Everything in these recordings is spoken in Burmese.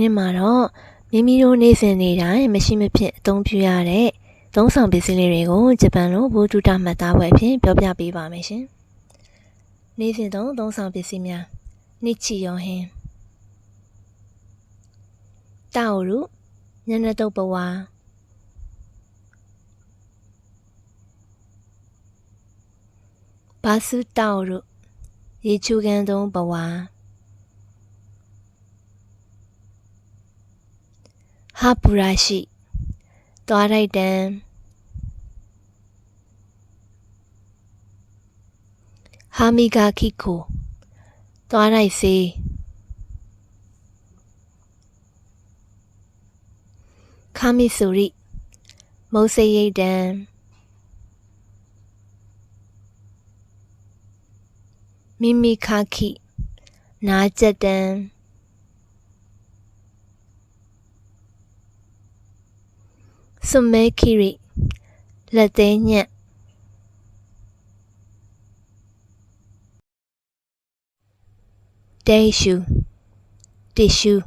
နေ့မှာတော့မိမိတို့နေ့စဉ်နေ့တိုင်းမရှိမဖြစ်အသုံးပြုရတဲ့သုံးဆောင်ပစ္စည်းလေးတွေကိုဂျပန်လိုဘူတူတာမှတ်သားပွဲအဖြစ်ပြောပြပေးပါမယ်ရှင်။နေ့စဉ်သုံးသုံးဆောင်ပစ္စည်းများနိချီယောဟင်တာအိုရုညနေတုပ်ပဝါဘာစုတာအိုရုရေချူကန်သုံးပဝါ ဟာပူရာရှိသွားလိုက်တန်ဟာမီဂါခိကိုသွားလိုက်စေခါမီဆိုရိမုတ်စေရိတ်တန်မိမိခါခိနာကျက်တ Summe Kiri, Là tế nhạc. Daishu Dishu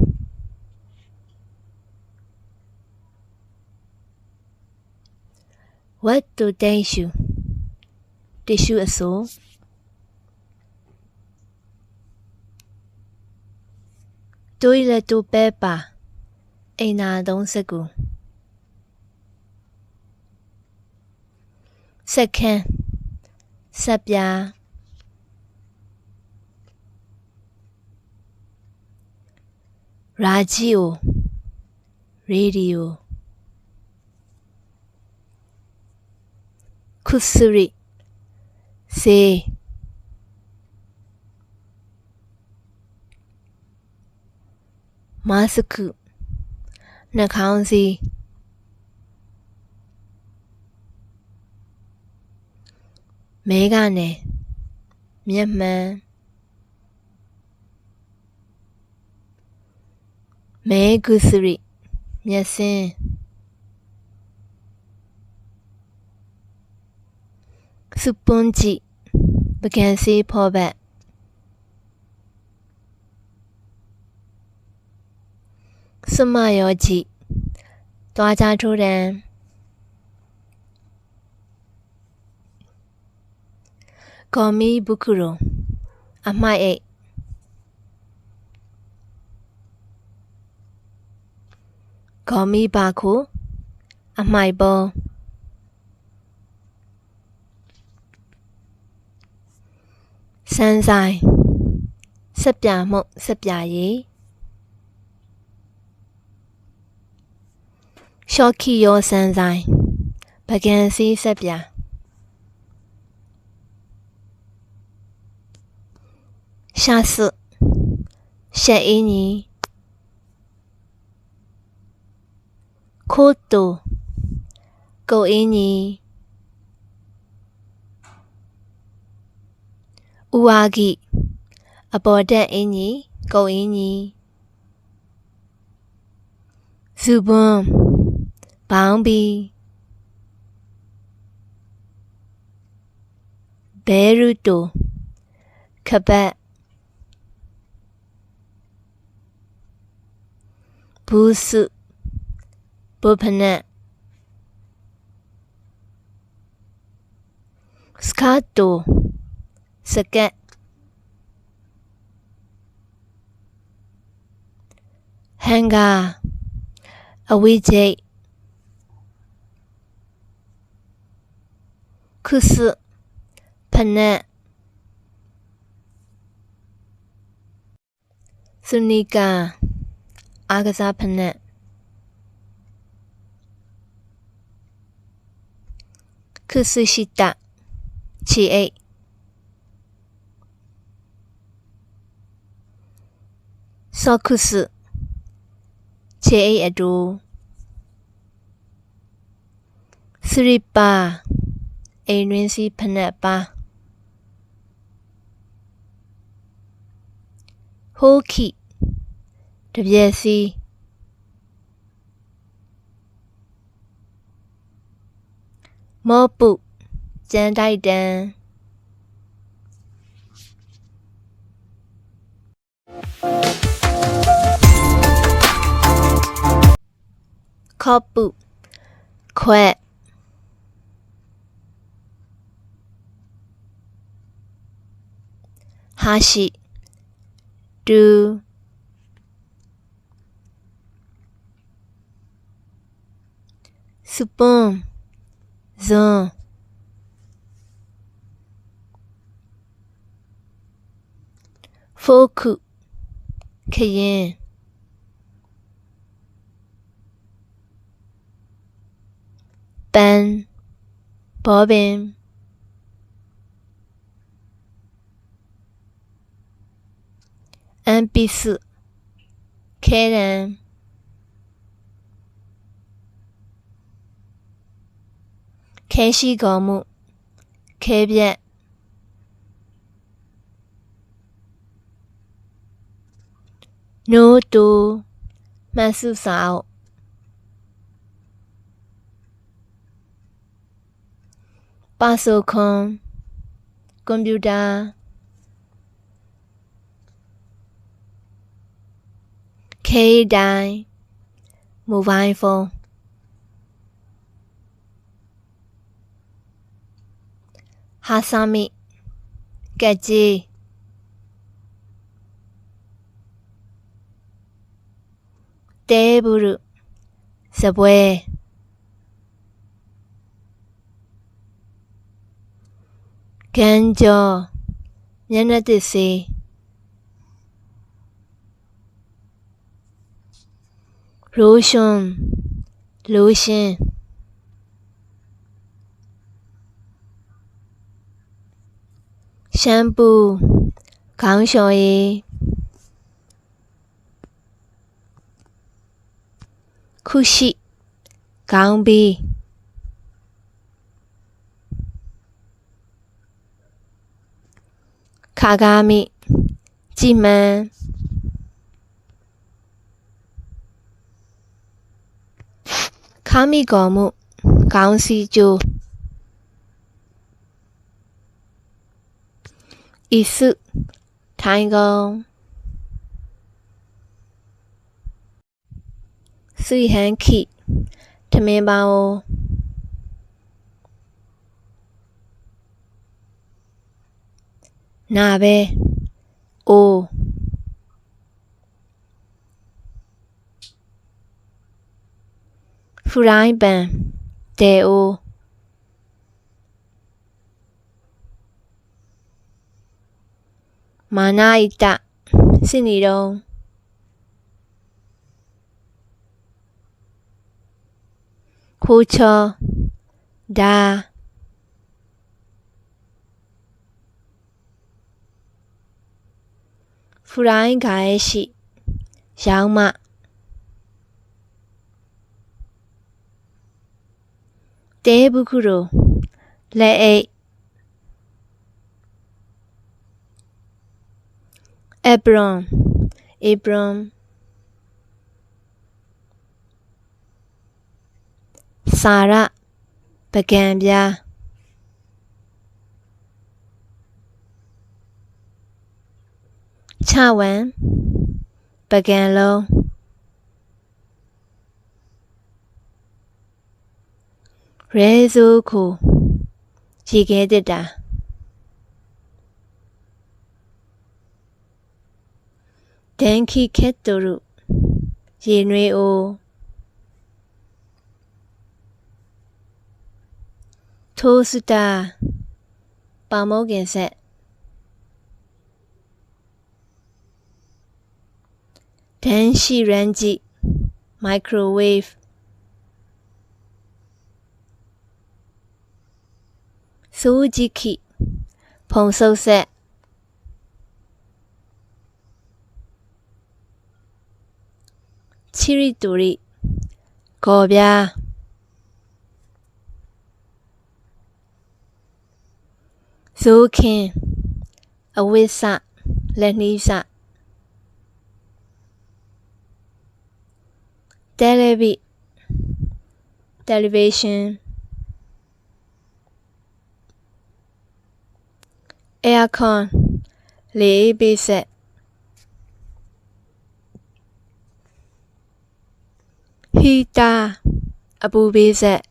What do Daishu Dishu a soul Tôi là tu bê bà Ê nà đông sê gù စိုးတွေးလက်တူပဲပါအိမ်နာသုံးစကူစက္ကန့်စက်ပြားရာဂျီယိုရေဒီယိုခုစရီစေမာစကုနှာခေါင်းစည်း မဲကနေမျက်မှန်မဲကုစရိမျက်စင်းစပွန်ဂျီပကံစီဖောဘက်စမယောဂျီတွားကြထိုးတံ ကော်မီဘုခုရုံအမိုက်အိတ်ကော်မီဘာခုအမိုက်ပုံစန်းဆိုင်စက်ပြမှုတ်စက်ပြရည်ရှော့ခီယောစန်းဆိုင်ပကံစီစက်ပြ 夏四，谢伊尼，孤独，孤伊尼，乌阿吉，阿波德伊尼，孤伊尼，苏本，邦比，贝鲁多，卡贝。 ဘောင်းဘီဘဲရူတိုခပတ်ဘူးစုဘုဖနက်စကာတိုစကက်ဟန်ဂါအဝိဂျိတ်ခုစုဖနက်စနီကာ အားကစားဖက်နဲ့ခုဆူရှိတချီအိတ်ဆောခုစချီအိတ်အတူစရိပါအိမ်တွင်းစီဖက်နဲ့ပါဟိုးခိ တပြက်စီမောပုကျန်တိုက်တန် ခော့ပုခွက်ဟာရှိ Supam. zon, Folk. Kayen. Ben. Bobin. Ambis. Karen. ခရင်ပန်းဘောပင်အမ်ပီစုခဲရန်ခဲရှိကောမှုခဲပြက်နိုးတူမှတ်စုစာအုပ်ပါဆိုခွန်ကွန်ပျူတာခေးတိုင်းမိုဘိုင်းဖုန်း はさみ、ゲジ。テーブル、サブウェエ。現状、ネネティシ。ローション、ローシン。 ရှမ်ပူခေါင်းလျှော်ရည်ခုရှိခေါင်းဘီခါကားမိကြည်မန်းခါမိကော်မှုခေါင်းစီကျိုး ဤစုထိုင်ကုန်ဆွေဟန်ခိထမင်းပေါင်းနာပဲအိုးဖူရိုင်းပန်တဲအိုး まな板、是你喽。胡椒、だ。フライ返し、小馬。手袋、イ。Abram Abram စာရပကံပြားချဝံပကံလုံးရဲစိုးခုရေခဲတက်တာ 電気ケトル、人類を、トースター、バモゲンセ、電子レンジ、マイクロウェーブ、掃除機、ポンソーセ、 ချီရီတူရီကော်ပြားဇိုးခင်းအဝိစလက်နှီးစတယ်လီဗီတယ်လီဗေးရှင်းအဲယာကွန်လေအေးပေးဆက် ဟီတာအပူပေးဆက်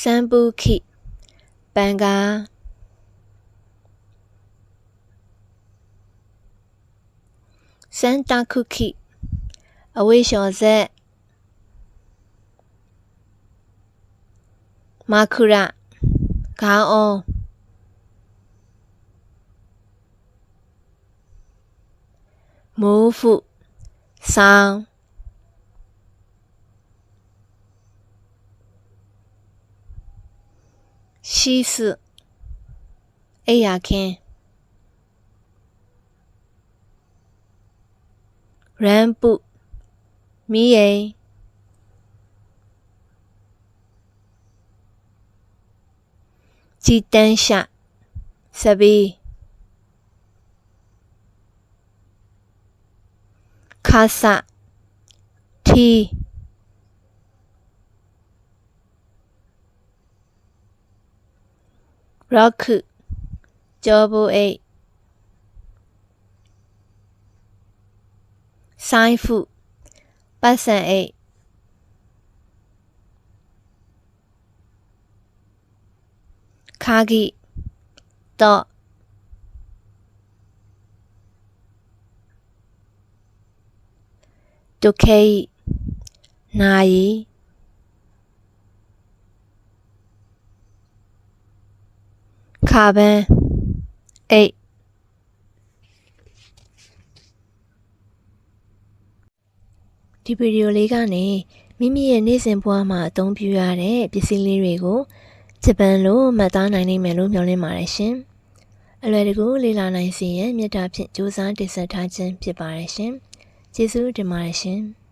စံပူခိပန်ကားစန်တာခုခိအဝိရှော်ဆက်မာခုရခေါင်းအောင် 模糊，三。西施，哎呀，看，人不迷耶，自蛋下设备。าษะที รักจอบุเอ財布ปัสเอคากิโต တ်ခါဂီတော့ဒုခေယနာယီခါဘန်အိတ်ဒီဗီဒီယိုလေးကနေမိမိရဲ့နေ့စဉ်ဘဝမှာအသုံးပြုရတဲ့ပစ္စည်းလေးတွေကိုဂျပန်လိုမှတ်သားနိုင်နိုင်မယ်လို့မျှော်လင့်ပါတယ်ရှင်။အလွယ်တကူလေ့လာနိုင်စေရန်မြတ်တာဖြင့်စူးစမ်းတင်ဆက်ထားခြင်းဖြစ်ပါတယ်ရှင်။ ကျေးဇူးတင်ပါတယ်ရှင်။